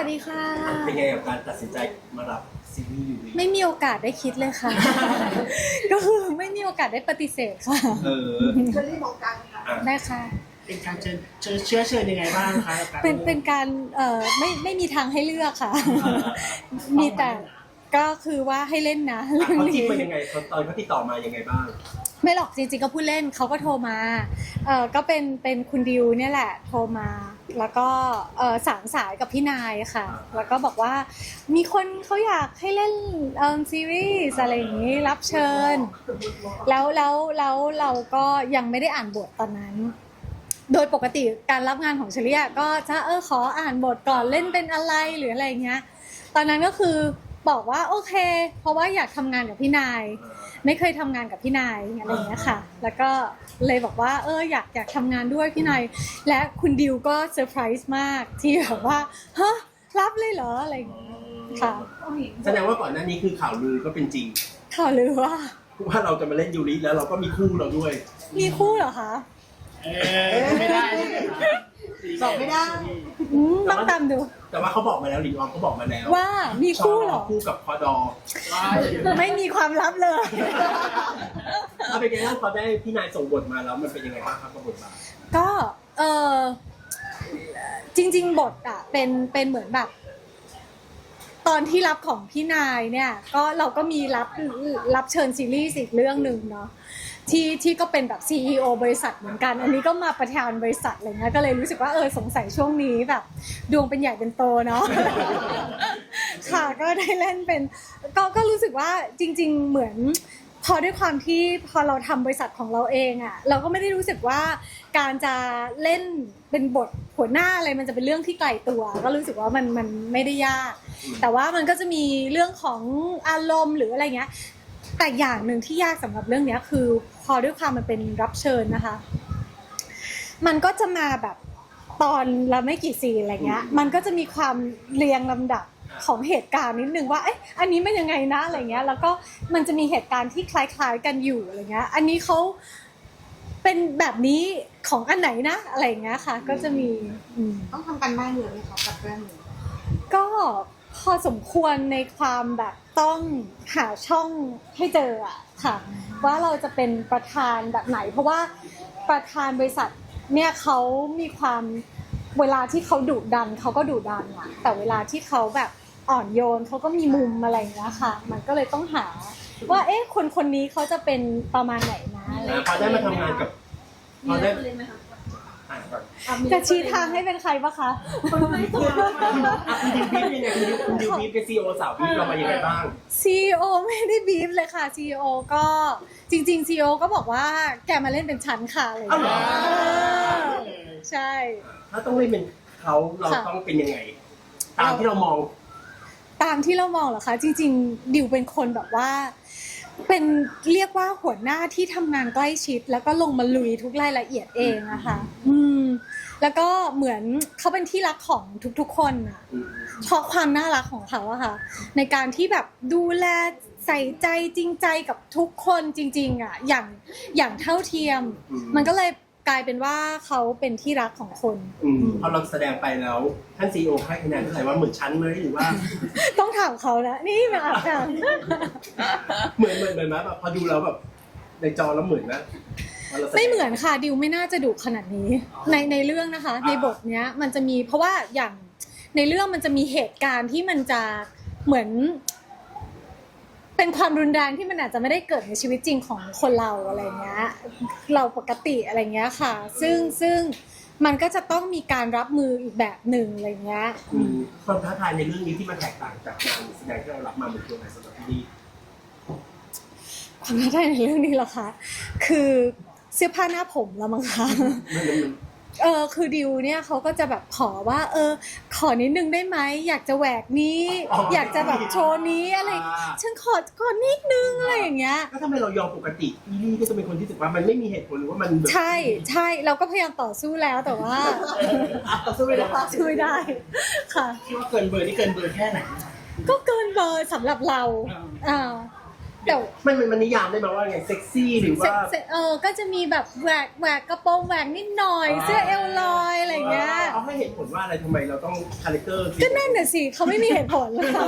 วัสดีค่ะ เป็นไงกับการตัดสินใจมารับซีรีส์ยูวีไม่มีโอกาสได้คิดเลยค่ะ ก็คือไม่มีโอกาสได้ปฏิเสธค่ะ เออเชอรี่บอกกันค่ะอะได้ค่ะ เป็นการเชิญเชิญเชื้อเชิญยังไงบ้างคะกับการเป็นเป็นการเอ่อไม่ไม่มีทางให้เลือกค่ะ มีแต่ก็คือว่าให้เล่นนะเรื่องเขาคิดนี้มายังไงเขาตอนเขาติดต่อมายังไงบ้าง ไม่หรอกจริงๆก็พูดเล่นเขาก็โทรมาเออก็เป็นเป็นคุณดิวเนี่ยแหละโทรมา แล้วก็เออสามสายกับพี่นายค่ะ แล้วก็บอกว่ามีคนเขาอยากให้เล่นเออซีรีส์อะไรอย่างนี้รับเชิญ แล้วแล้วแล้วเราก็ยังไม่ได้อ่านบทตอนนั้น โดยปกติการรับงานของเฉลี่ยก็จะเออขออ่านบทก่อนเล่นเป็นอะไรหรืออะไรเงี้ย ตอนนั้นก็คือบอกว่าโอเค เพราะว่าอยากทำงานกับพี่นาย ไม่เคยทำงานกับพี่นายอะไรอย่างเงี้ยค่ะ แล้วก็เลยบอกว่าเอออยากอยากทำงานด้วยพี่นายและคุณดิวก็เซอร์ไพรส์มากที่แบบว่าฮะรับเลยเหรออะไรอย่างเงี้ยค่ะแสดงว่าก่อนหน้านี้คือข่าวลือก็เป็นจริง ข่าวลือว่าว่าเราจะมาเล่นยูริแล้วเราก็มีคู่เราด้วย มีคู่เหรอคะ เออไม่ได้ใช่ไหมคะ บอกไม่ได้ อืมต้องตามดู แต่ว่าเขาบอกมาแล้วหลิงออมเขาบอกมาแล้วว่ามีคู่เหรอคู่กับคอดอว้ายไม่มีความลับเลย ถ้าเป็นไงบ้างพอได้พี่นายส่งบทมาแล้วมันเป็นยังไงบ้างครับกับบทบาทก็เออจริง ๆ บทอะเป็นเป็นเหมือนแบบ ตอนที่รับของพี่นายเนี่ย ก็เราก็มีรับรับเชิญซีรีส์อีกเรื่องหนึ่งเนาะ ที่ที่ก็เป็นแบบ CEO บริษัทเหมือนกัน อันนี้ก็มาประธานบริษัทอะไรเงี้ยก็เลยรู้สึกว่าเออสงสัยช่วงนี้แบบ ดวงเป็นใหญ่เป็นโตเนาะค่ะก็ได้เล่นเป็น ก็ก็รู้สึกว่าจริง ๆ เหมือนพอด้วยความที่พอเราทำบริษัทของเราเองอะ่ะเราก็ไม่ได้รู้สึกว่าการจะเล่นเป็นบทหัวหน้าอะไรมันจะเป็นเรื่องที่ไกลตัว ก็รู้สึกว่ามันมันไม่ได้ยาก แต่ว่ามันก็จะมีเรื่องของอารมณ์หรืออะไรเงี้ย แต่อย่างหนึ่งที่ยากสำหรับเรื่องเนี้ยคือพอด้วยความมันเป็นรับเชิญนะคะ มันก็จะมาแบบตอนละไม่กี่ซีนอะไรเงี้ย มันก็จะมีความเรียงลำดับของเหตุการณ์นิดนึงว่าเอ๊ะอันนี้มันยังไงนะอะไรเงี้ย แล้วก็มันจะมีเหตุการณ์ที่คล้ายๆกันอยู่อะไรเงี้ย อันนี้เขาเป็นแบบนี้ของอันไหนนะอะไรเงี้ยค่ะ ก็จะมีอืมต้องทำกันบ้านเยอะไหมคะกับเรื่องนี้ก็ พอสมควรในความแบบต้องหาช่องให้เจออะค่ะ ว่าเราจะเป็นประธานแบบไหน เพราะว่าประธานบริษัทเนี่ยเขามีความเวลาที่เขาดุดันเขาก็ดุดันอะแต่เวลาที่เขาแบบอ่อนโยนเขาก็มีมุมอะไรอย่างเงี้ยค่ะ มันก็เลยต้องหา ว่าเอ๊ะคนคนนี้เขาจะเป็นประมาณไหนนะอะไรอย่างพเงี้ยได้มาทำงานกับพอได้อะ ก่อนจะชี้ทางให้เป็นใครปะคะอะคุณดิวบีฟยังไงคุณดิวคุณดิวบีฟเป็นซีโอสาวบีฟเรามายังไงบ้าง CEO ไม่ได้บีฟเลยค่ะ CEO ก็จริงๆ CEO ก็บอกว่าแกมาเล่นเป็นชั้นค่ะอะไรอย่างอ้าวเหรอเงี้ยเออใช่ ถ้าต้องเล่นเป็นเขาเราค่ะต้องเป็นยังไง ตามที่เรามอง ตามที่เรามองเหรอคะ จริง ๆ ดิวเป็นคนแบบว่า เป็นเรียกว่าหัวหน้าที่ทำงานใกล้ชิด แล้วก็ลงมาลุยทุกรายละเอียดเองอะค่ะ อืม แล้วก็เหมือนเขาเป็นที่รักของทุกๆคนอะเพราะความน่ารักของเขาอะค่ะ ในการที่แบบดูแลใส่ใจจริงใจกับทุกคนจริง ๆอะอย่างอย่างเท่าเทียมอืมมันก็เลย กลายเป็นว่าเขาเป็นที่รักของคน อืมพอเราแสดงไปแล้ว ท่านซีโอให้คะแนนเท่าไหร่ว่าเหมือนชั้นไหมหรือว่า ต้องถามเขานะนี่มาอาบน้เหมือนเหมือนเหมือนไหมแบบพอดูแล้วแบบในจอแล้วเหมือนนะพราาแสำดง ไม่เหมือนค่ะดิวไม่น่าจะดุขนาดนี้ในในเรื่องนะคะในบทเนี้ยมันจะมีเพราะว่าอย่างในเรื่องมันจะมีเหตุการณ์ที่มันจะเหมือน เป็นความรุนแรงที่มันอาจจะไม่ได้เกิดในชีวิตจริงของคนเราอะไรเงี้ยเราปกติอะไรเงี้ยค่ะ ซึ่งซึ่งมันก็จะต้องมีการรับมืออีกแบบหนึ่งอะไรเงี้ยอืมความท้าทายในเรื่องนี้ที่มันแตกต่างจากงานแสดงที่เรารับมาเป็นตัวไหนสำหรับพี่ดีความท้าทายในเรื่องนี้เหรอคะ คือเสื้อผ้าหน้าผมละมั้งคะมันมันมัน เออคือดิวเนี่ยเขาก็จะแบบขอว่า เออ ขอนิดนึงได้ไหมอยากจะแหวกนี้อยากจะแบบโชว์นี้อะไรฉันขอขอนิดนึงอะไรอย่างเงี้ย ก็ทำไมเรายอมปกติพี่ลี่ก็จะเป็นคนที่รู้สึกว่ามันไม่มีเหตุผลหรือว่ามันแบบใช่ใช่เราก็พยายามต่อสู้แล้วแต่ว่าสู้ไม่ได้ช่วยได้ค่ะ คิดว่าเกินเบอร์นี่เกินเบอร์แค่ไหน ก็เกินเบอร์สำหรับเราอ่า แต่มันมันมันนิยามได้ไหมว่าไงเซ็กซี่หรือเสร็ว่าจเสร็จเออ ก็จะมีแบบแหวกแหวกกระโปรงแหวกนิดหน่อยเสื้อเอวลอยอะไรอย่างเงี้ย เขาให้เหตุผลว่าอะไรทำไมเราต้องคาแรคเตอร์ก็นั่นน่ะสิเขาไม่มีเหตุผลเลยเขา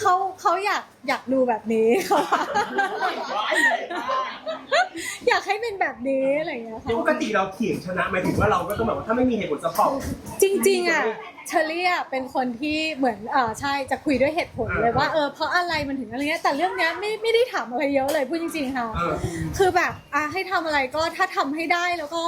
เขาเขาอยากอยากดูแบบนี้เขาอยากให้เป็นแบบนี้อะไรอย่างเงี้ยค่ะ ปกติเราเถียงชนะหมายถึงว่าเราก็ต้องแบบว่าถ้าไม่มีเหตุผลซัพพอร์ตจริง ๆอะ เชอรี่อะเป็นคนที่เหมือนเออใช่จะคุยด้วยเหตุผลเลยอ่าว่าเออเพราะอะไรมันถึงอะไรเงี้ยแต่เรื่องเนี้ยไม่ไม่ได้ถามอะไรเยอะเลยพูดจริงๆค่ะ เออ คือแบบอะให้ทำอะไรก็ถ้าทำให้ได้แล้วก็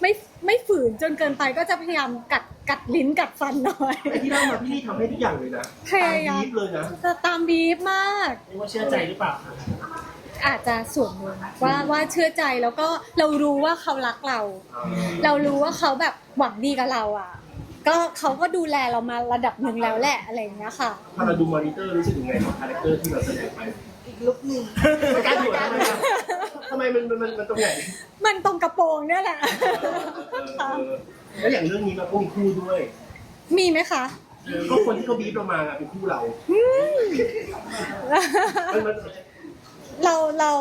ไม่ไม่ฝืนจนเกินไปก็จะพยายามกัดกัดลิ้นกัดฟันหน่อยแต่ที่เล่ามาพี่ลี่ทำให้ทุกอย่างเลยนะพยายามตบีฟเลยนะ จะตามบีฟมาก เรียกว่าเชื่อใจหรือเปล่าคะอาจจะส่วนหนึ่งว่าว่าเชื่อใจแล้วก็เรารู้ว่าเขารักเรา เรารู้ว่าเขาแบบหวังดีกับเราอะ ก็เขาก็ดูแลเรามาระดับหนึ่งแล้วแหละอะไรอย่างเงี้ยค่ะพอเราดูมอนิเตอร์รู้สึกยังไงกับคาแรคเตอร์ที่เราแสดงไปอีกลุกหนึ่งไม่กล้าดูทำไมอะทำไมมันมันมันมันตรงไหนมันตรงกระโปรงเนี่ยแหละ เออแล้วอย่างเรื่องนี้เราก็มีคู่ด้วยมีไหมคะก็คนที่เขาบีบเรามาเป็นคู่เรามันมันเราเรา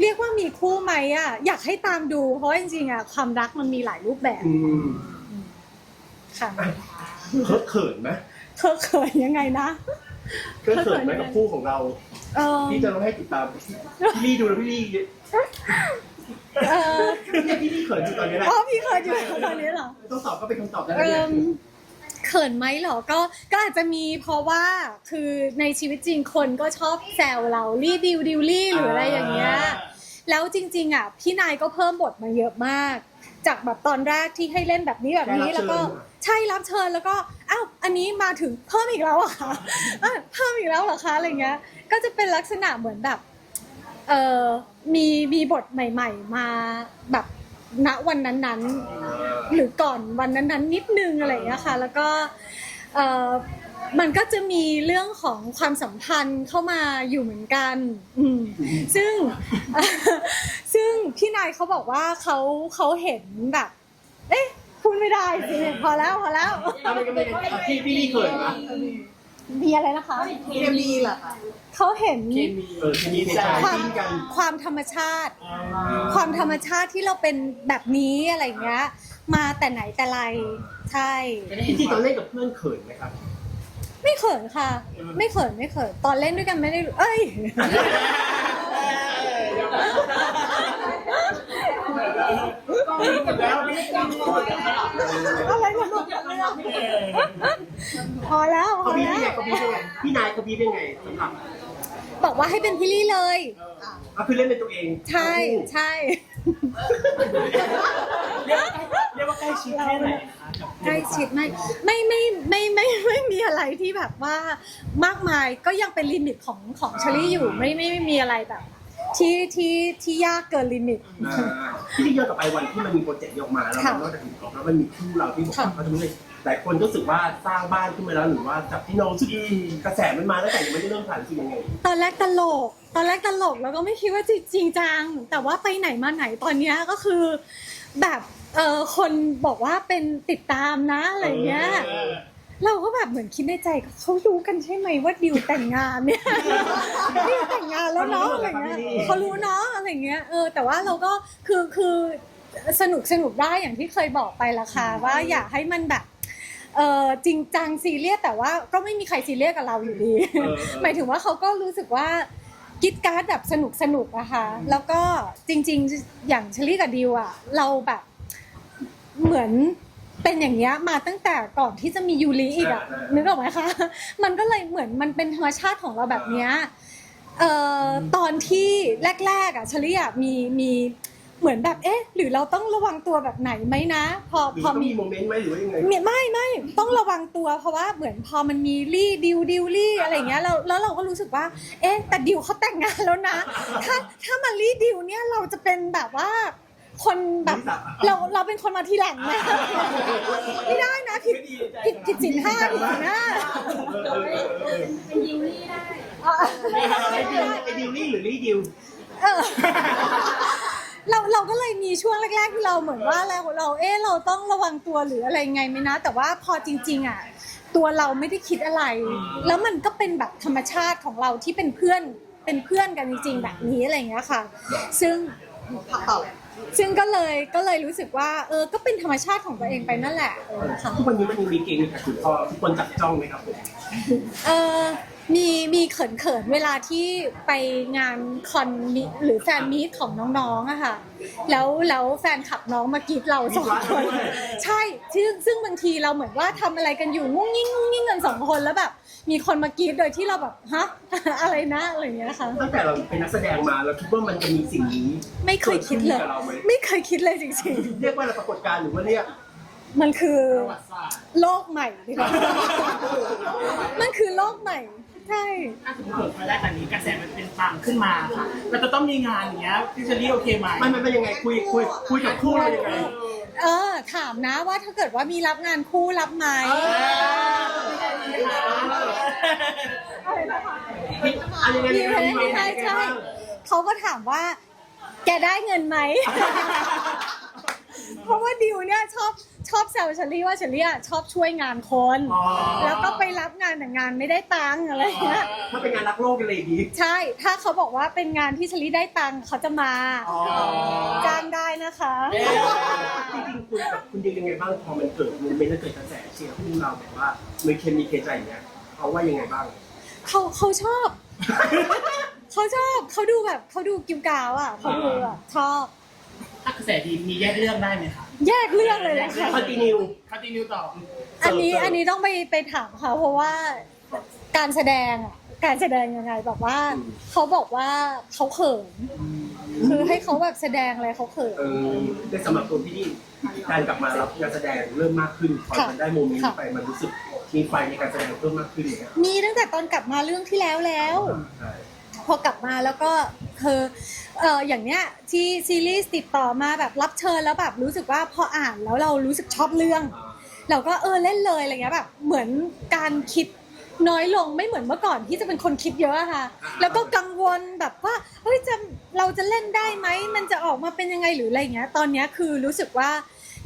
เรียกว่ามีคู่ไหมอะ อยากให้ตามดู เพราะว่าจริงๆอะความรักมันมีหลายรูปแบบ อืม ค่ะเขินเขินไหมเคอะเขินยังไงนะเขินเขินไหมกับคู่ของเรา เออพี่จะต้องให้ติดตามพี่ลี่ดูแล้วพี่ลี่เออเนี่ยพี่ลี่เขินอยู่ตอนนี้แหละอ๋อพี่เคยอยู่ตอนนี้เหรอ ต้องตอบก็เป็นคำตอบได้เอแล้วเนี่ยมเขินไหมเหรอ ก็ก็อาจจะมีเพราะว่าคือในชีวิตจริงคนก็ชอบแซวเรารีดิวดิวลี่หรืออะไรอย่างเงี้ย แล้วจริงๆอะพี่นายก็เพิ่มบทมาเยอะมาก จากแบบตอนแรกที่ให้เล่นแบบนี้แบบนี้แล้วก็ใช่รับเชิญแล้วก็อ้าวอันนี้มาถึงเพิ่มอีกแล้วเหรอะคะอะเพิ่มอีกแล้วเหรอคะอะไรเงี้ย ก็จะเป็นลักษณะเหมือนแบบเออมีมีบทใหม่ ๆ มาแบบณวันนั้นๆ หรือก่อนวันนั้นๆ นิดนึงอะไรอย่างเงี้ยค่ะ แล้วก็เออ มันก็จะมีเรื่องของความสัมพันธ์เข้ามาอยู่เหมือนกันอืมซึ่ง ซึ่งพี่นายเขาบอกว่าเขาเขาเห็นแบบ เอ๊ะพูดไม่ได้สิพอแล้วพอแล้ว ทำไมก็ไม่ได้พี่พี่ลี่เขินนะมีอะไรนะคะ เคมีเหรอคะเขาเห็นเออที่มีในใจความจิ้นกันความธรรมชาติ ความธรรมชาติที่เราเป็นแบบนี้อะไรอย่างเงี้ย มาแต่ไหนแต่ไรใช่จริงๆตอนเล่นกับเพื่อนเขินไหมครับ ไม่เขินค่ะ ไม่เขินไม่เขินตอนเล่นด้วยกันไม่ได้รู้เอ้ย อะไรกันพอแล้วพเขาอบีบแล้ยังไงวเขาบีบยังไงพี่นายเขาบีบยังไงสำหรับ บอกว่าให้เป็นพี่ลี่เลย ก็คือเล่นเป็นตัวเองใช่ใช่ เรียกว่าใกล้ชิดแค่ไหนคะกับใกล้ชิดไม่ไม่ไม่ไม่ไม่ไม่ไม่มีอะไรที่แบบว่ามากมายก็ยังเป็นลิมิตของของเชอรี่อยู่ไม่ไม่ไม่มีอะไรแบบ ที่ที่ที่ยากเกินลิมิต อ่าพี่ลี่ย้อนกลับไปวันที่มันมีโปรเจกต์นี้ออกมาแล้วค่ะมันนอกจากถูกออกแล้วมันมีคู่เราที่บอกค่ะว่าเขาจะไม่ได้หลายคนก็รู้สึกว่าสร้างบ้านขึ้นมาแล้วหรือว่าจับที่นอนรู้สึกกระแสมันมาตั้งแต่ยังไม่ได้เริ่มถ่ายรู้สึกยังไงตอนแรกตลก ตอนแรกตลกแล้วก็ไม่คิดว่าจะจริงจัง แต่ว่าไปไหนมาไหนตอนเนี้ยก็คือ แบบเออคนบอกว่าเป็นติดตามนะอะไรเงี้ย เราก็แบบเหมือนคิดในใจเขารู้กันใช่ไหมว่าดิวแต่งงานเนี่ย ดิวแต่งงานแล้วเนาะอะไรเงี้ยเขารู้เนาะอะไรเงี้ยเออแต่ว่าเราก็คือคือสนุกสนุกได้อย่างที่เคยบอกไปละค่ะว่าอยากให้มันแบบเออจริงจังซีเรียสแต่ว่าก็ไม่มีใครซีเรียสกับเราอยู่ดีหมายถึงว่าเขาก็รู้สึกว่ากิดการ์ดแบบสนุกสนุกอะค่ะแล้วก็จริง ๆ อย่างเชลี่กับดิวอะเราแบบเหมือน เป็นอย่างเงี้ยมาตั้งแต่ก่อนที่จะมียูริอีกอะนึกออกไหมคะ มันก็เลยเหมือนมันเป็นธรรมชาติของเราแบบเนี้ยเอ่อตอนที่แรก ๆอะเชลี่อะมีมีเหมือนแบบเอ๊ะ หรือเราต้องระวังตัวแบบไหนไหมนะ พอหรือพอต้องมี มีโมเมนต์ไหมหรือว่ายังไง ไม่ไม่ไม่ต้องระวังตัวเพราะว่าเหมือนพอมันมีรี่ดิวดิวรี่อะไรอย่างเงี้ยเราแล้วเราก็รู้สึกว่า เอ๊ะแต่ดิวเขาแต่งงานแล้วนะ ถ้าถ้ามารี่ดิวเนี่ยเราจะเป็นแบบว่า คนแบบเราเราเป็นคนมาทีหลังนะไม่ได้นะผิดผิดผิดสินห้าผิดสินห้าเออเออเออเป็นยิวลี่ได้อะไอ้ดิวไอ้ดิวลี่หรือลี่ดิวเออเราเราก็เลยมีช่วงแรก ๆ ที่เราเหมือนว่าเราเราเอ๊ะเราต้องระวังตัวหรืออะไรไงไหมนะ แต่ว่าพอจริง ๆ อะ ตัวเราไม่ได้คิดอะไร แล้วมันก็เป็นแบบธรรมชาติของเราที่เป็นเพื่อนเป็นเพื่อนกันจริง ๆ แบบนี้อะไรอย่างเงี้ยค่ะ ซึ่งผักเป่า ซึ่งก็เลยก็เลยรู้สึกว่าเออก็เป็นธรรมชาติของตัวเองไปนั่นแหละเออค่ะ ทุกวันนี้มันยังมีเกณฑ์กับคุณพ่อทุกคนจับจ้องไหมครับผมเออมีมีเขินเขินๆเวลาที่ไปงานคอนมิหรือแฟนมีตของน้องๆอะค่ะ แล้วแล้วแฟนขับน้องมากรีดเราสองคน ใช่ซึ่งซึ่งบางทีเราเหมือนว่าทำอะไรกันอยู่งุ้งงิ้งงุ้งงิ้งกันสองคนแล้วแบบ มีคนมากรีดโดยที่เราแบบฮะ อะไรนะอะไรอย่างเงี้ยค่ะ ตั้งแต่เราเป็นนักแสดงมาเราคิดว่ามันจะมีสิ่งนี้ไม่เคยคิดเลย กิขึ้นกับเราไหมไม่เคยคิดเลยจริงเรียกว่าอะไรปรากฏการณ์หรือว่าเรียก ๆ มันคือโลกใหม่ดีกว่ามันคือโลกใหม่ ใช่ ถ้าสมมติเกิดมาได้แบบนี้กระแสมันเป็นปังขึ้นมาค่ะมันจะต้องมีงานอย่างเงี้ยพี่เชอรี่โอเคไหมไม่ไม่เป็นยังไงคุยคุยคุยกับคู่เรายังไง เออ ถามนะว่าถ้าเกิดว่ามีรับงานคู่รับไหมอะไรยังไงมียังไหไงมมีไหมใช่ยังไงใช่บ้าง เขาก็ถามว่า แกได้เงินไหม เพราะว่าดิวเนี่ยชอบชอบแซวเชอรี่ว่าเชอรี่อะชอบช่วยงานคน อ๋อ แล้วก็ไปรับงานแต่งานไม่ได้ตังค์อะไรอย่างเงี้ย ถ้าเป็นงานรักโลกกันเลยดีใช่ ถ้าเขาบอกว่าเป็นงานที่เชอรี่ได้ตังค์เขาจะมาอ๋อ จ้างได้นะคะ จริงๆคุณกับคุณดียังไงบ้างพอมันเกิดโมเมนต์แล้วเกิดกระแสเชียร์คู่เราแบบว่ามีเคมีเคใจอย่างเงี้ยเขาว่ายังไงบ้าง เขาเขาชอบ เขาชอบเขาดูแบบเขาดูกิ้วกาวอะเขาดูแบบชอบ ถ้ากระแสดีมีแยกเรื่องได้ไหมคะแยกเรื่องเลยนะคะคอนติเนียคาตินิวต่ออันนี้เสิร์ฟอันนี้ต้องไปไปถามเขาเพราะว่าการแสดงอะการแสดงยังไงแบบว่าเขาบอกว่าเขาเขินคือให้เขาแบบแสดงอะไรเขาเขินเออในสำหรับตัวพี่ดีการกลับมารับงานแสดงเริ่มมากขึ้นพอค่ะมันได้โมเมนต์ค่ะไปมันรู้สึกมีไฟในการแสดงเพิ่มมากขึ้นอย่างเงี้ยมีตั้งแต่ตอนกลับมาเรื่องที่แล้วแล้วใช่พอกลับมาแล้วก็คือ เอออย่างเนี้ยที่ซีรีส์ติดต่อมาแบบรับเชิญแล้วแบบรู้สึกว่าพออ่านแล้วเรารู้สึกชอบเรื่อง เราก็เออเล่นเลยอะไรเงี้ยแบบเหมือนการคิดน้อยลงไม่เหมือนเมื่อก่อนที่จะเป็นคนคิดเยอะอะค่ะ แล้วก็กังวลแบบว่าเฮ้ยจะเราจะเล่นได้ไหมมันจะออกมาเป็นยังไงหรืออะไรเงี้ย ตอนเนี้ยคือรู้สึกว่า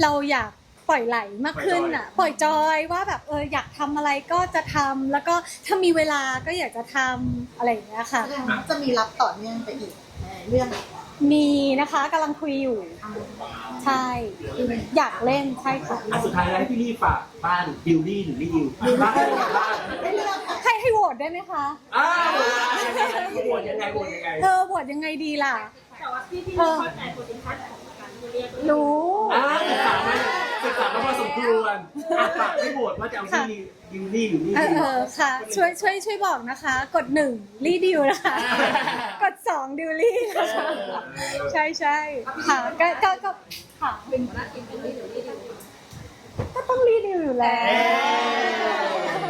เราอยากปล่อยไหลมากขึ้นอะ ปล่อยจอยว่าแบบเอออยากทำอะไรก็จะทำแล้วก็ถ้ามีเวลาก็อยากจะทำอะไรอย่างเงี้ยค่ะแสดงว่าจะมีรับต่อเนื่องไปอีกใน เรื่องมีนะคะกำลังคุยอยู่ ใช่ อยากเล่นใช่ค่ะอะสุดท้ายแล้วให้พี่รีฝากบ้านดิวดี้หรือลี่ดิวบ้านเป็นยังไงบ้างไม่เลือกค่ะให้ให้โหวตได้ไหมคะ อ้าวโหวตยังไงโหวตยังไงเออโหวตยังไงดีล่ะ แต่ว่าพี่พี่เออเข้าใจโพลิทัศน์ของการที่เรียกรู้อ่าศึกษามา ศึกษามาพอสมควรอะฝากให้โหวตว่าจะเอาที่ดิวดี้หรือลี่เออดิวเออค่ะ ช่วยช่วยช่วยบอกนะคะ กดหนึ่งรีดิวนะคะ กดสองดิวลี่นะคะ ใช่ใช่ค่ะก็ก็ก็ค่ะเป็นหัวหน้าทีมเป็นรีดิวรีดิวก็ต้องรีดิวอยู่แล้ว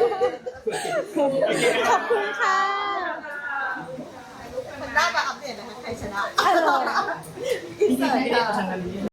ขอบคุณค่ะมันน่าจะอัปเดตนะคะใครชนะ อร่อย